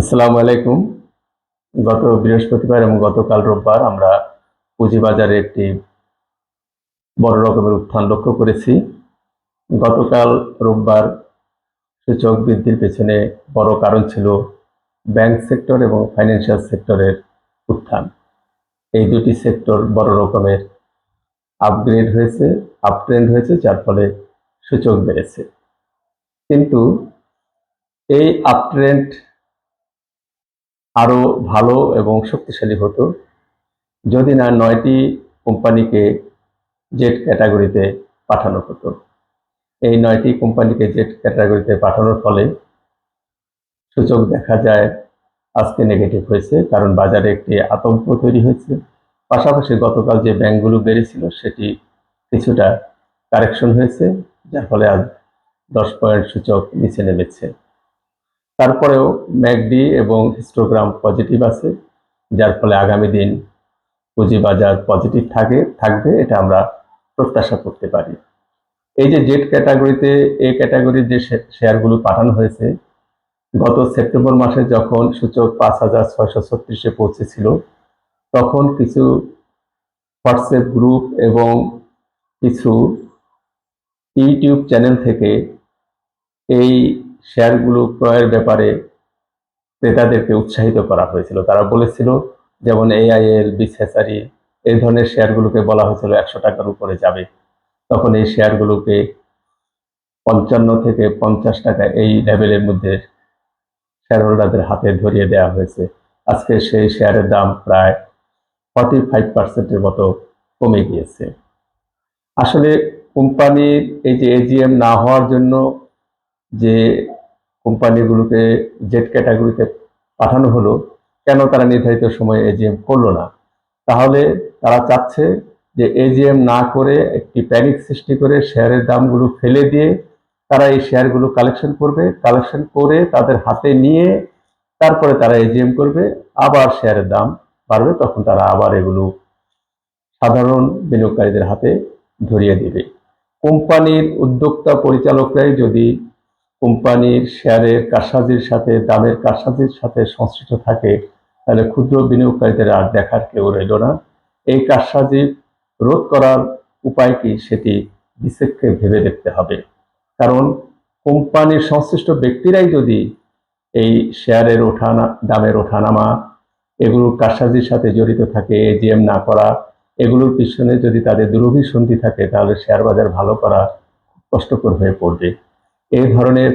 আসসালামু আলাইকুম। গত বৃহস্পতিবার এবং গতকাল রোববার আমরা পুঁজিবাজারে একটি বড় রকমের উত্থান লক্ষ্য করেছি। গতকাল রোববার সূচক বৃদ্ধির পেছনে বড় কারণ ছিল ব্যাংক সেক্টর এবং ফাইন্যান্সিয়াল সেক্টরের উত্থান। এই দুটি সেক্টর বড় রকমের আপগ্রেড হয়েছে আপট্রেন্ড হয়েছে, যার ফলে সূচক বেড়েছে। কিন্তু এই আপট্রেন্ড আরও ভালো এবং শক্তিশালী হতো। যদি না নয়টি কোম্পানিকে জেট ক্যাটাগরিতে পাঠানো হতো। এই নয়টি কোম্পানিকে জেট ক্যাটাগরিতে পাঠানোর ফলে সূচক দেখা যায় আজকে নেগেটিভ হয়েছে, কারণ বাজারে একটি আতঙ্ক তৈরি হয়েছে। পাশাপাশি গতকাল যে ব্যাংকগুলো বেড়েছিল, সেটি কিছুটা কারেকশন হয়েছে, যার ফলে আজ দশ পয়েন্ট সূচক নিচে নেমেছে। তারপরেও ম্যাকডি এবং হিস্টোগ্রাম পজিটিভ আছে, যার ফলে আগামী দিন পুঁজিবাজার পজিটিভ থাকে, থাকবে, এটা আমরা প্রত্যাশা করতে পারি। এই যে জেট ক্যাটাগরিতে এ ক্যাটাগরির যে শেয়ারগুলো পাঠানো হয়েছে, গত সেপ্টেম্বর মাসে যখন সূচক পাঁচ হাজার ছয়শো ছত্রিশে পৌঁছেছিল, তখন কিছু হোয়াটসঅ্যাপ গ্রুপ এবং কিছু ইউটিউব চ্যানেল থেকে এই শেয়ারগুলো ক্রয়ের ব্যাপারে ক্রেতাদেরকে উৎসাহিত করা হয়েছিল। তারা বলেছিল, যেমন এআইএল বিসেসারি এই ধরনের শেয়ারগুলোকে বলা হয়েছিল একশো টাকার উপরে যাবে। তখন এই শেয়ারগুলোকে পঞ্চান্ন থেকে পঞ্চাশ টাকা এই লেভেলের মধ্যে শেয়ার হোল্ডারদের হাতে ধরিয়ে দেওয়া হয়েছে। আজকে সেই শেয়ারের দাম প্রায় ফর্টি ফাইভ পার্সেন্টের মতো কমে গিয়েছে। আসলে কোম্পানির এই যে এজিএম না হওয়ার জন্য যে কোম্পানিগুলোকে জেট ক্যাটাগরিতে পাঠানো হলো, কেন তারা নির্ধারিত সময়ে এজিএম করল না? তাহলে তারা চাচ্ছে যে এজিএম না করে একটি প্যানিক সৃষ্টি করে শেয়ারের দামগুলো ফেলে দিয়ে তারা এই শেয়ারগুলো কালেকশন করবে কালেকশন করে তাদের হাতে নিয়ে তারপরে তারা এজিএম করবে, আবার শেয়ারের দাম বাড়বে, তখন তারা আবার এগুলো সাধারণ বিনিয়োগকারীদের হাতে ধরিয়ে দিবে। কোম্পানির উদ্যোক্তা পরিচালকরাই যদি কোম্পানির শেয়ারের কারসাজির সাথে, দামের কারসাজির সাথে সংশ্লিষ্ট থাকে, তাহলে ক্ষুদ্র বিনিয়োগকারীদের আর দেখার কেউ রইল না। এই কারসাজি রোধ করার উপায় কি সেটি বিশেষকে ভেবে দেখতে হবে। কারণ কোম্পানির সংশ্লিষ্ট ব্যক্তিরাই যদি এই শেয়ারের ওঠানা, দামের ওঠানামা এগুলোর কারসাজির সাথে জড়িত থাকে এজিএম না করা, এগুলোর পিছনে যদি তাদের দুরভিসন্ধি থাকে, তাহলে শেয়ার বাজার ভালো করা কষ্টকর হয়ে পড়বে। এই ধরনের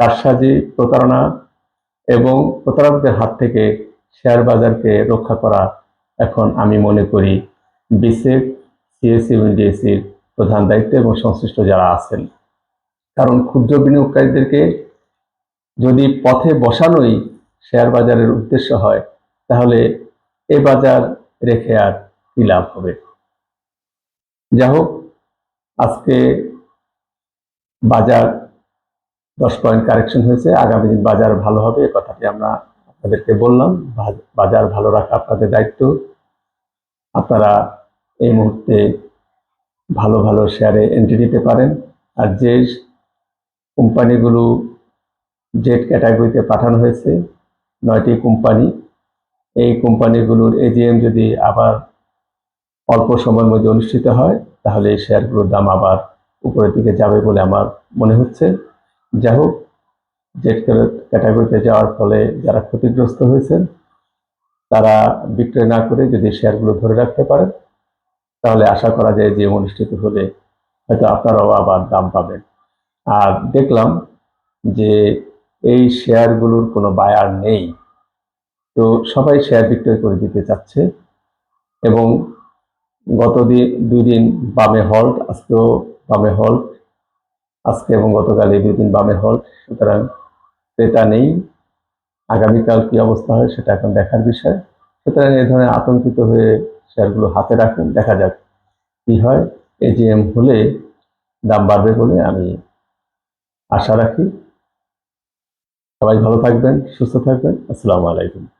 কারসাজি প্রতারণা এবং প্রতারকদের হাত থেকে শেয়ার বাজারকে রক্ষা করা এখন আমি মনে করি বিসেক সিএসসি এবং ডিএসসির প্রধান দায়িত্ব এবং সংশ্লিষ্ট যারা আছেন। কারণ ক্ষুদ্র বিনিয়োগকারীদেরকে যদি পথে বসানোই শেয়ার বাজারের উদ্দেশ্য হয়, তাহলে এ বাজার রেখে আর কি লাভ হবে? যাই হোক, আজকে বাজার দশ পয়েন্ট কারেকশন হয়েছে। আগামী দিন বাজার ভালো হবে, এ কথাটি আমরা আপনাদেরকে বললাম। বাজার ভালো রাখা আপনাদের দায়িত্ব। আপনারা এই মুহূর্তে ভালো ভালো শেয়ারে এন্ট্রি নিতে পারেন। আর যে কোম্পানিগুলো জেট ক্যাটাগরিতে পাঠানো হয়েছে, নয়টি কোম্পানি, এই কোম্পানিগুলোর এজিএম যদি আবার অল্প সময়ের মধ্যে অনুষ্ঠিত হয়, তাহলে এই শেয়ারগুলোর দাম আবার উপরের দিকে যাবে বলে আমার মনে হচ্ছে। যাই হোক জেট ক্যাটাগরিতে যাওয়ার ফলে যারা ক্ষতিগ্রস্ত হয়েছেন, তারা বিক্রয় না করে যদি শেয়ারগুলো ধরে রাখতে পারেন, তাহলে আশা করা যায় যে অনুষ্ঠিত হলে হয়তো আপনারাও আবার দাম পাবেন। আর দেখলাম যে এই শেয়ারগুলোর কোনো বায়ার নেই। তো সবাই শেয়ার বিক্রয় করে দিতে চাচ্ছে এবং গত দুই দিন বামে হল্ট, আজকেও বামে হল্ট আজকে এবং গতকাল এই দুই দিন বামে হল্ট সুতরাং ক্রেতা নেই। আগামীকাল কি অবস্থা হয় সেটা এখন দেখার বিষয়। সুতরাং এই ধরনের আতঙ্কিত হয়ে শেয়ারগুলো হাতে রাখুন। দেখা যাক কি হয়। এজিএম হলে দাম বাড়বে বলে আমি আশা রাখি। সবাই ভালো থাকবেন, সুস্থ থাকবেন। আসসালামু আলাইকুম।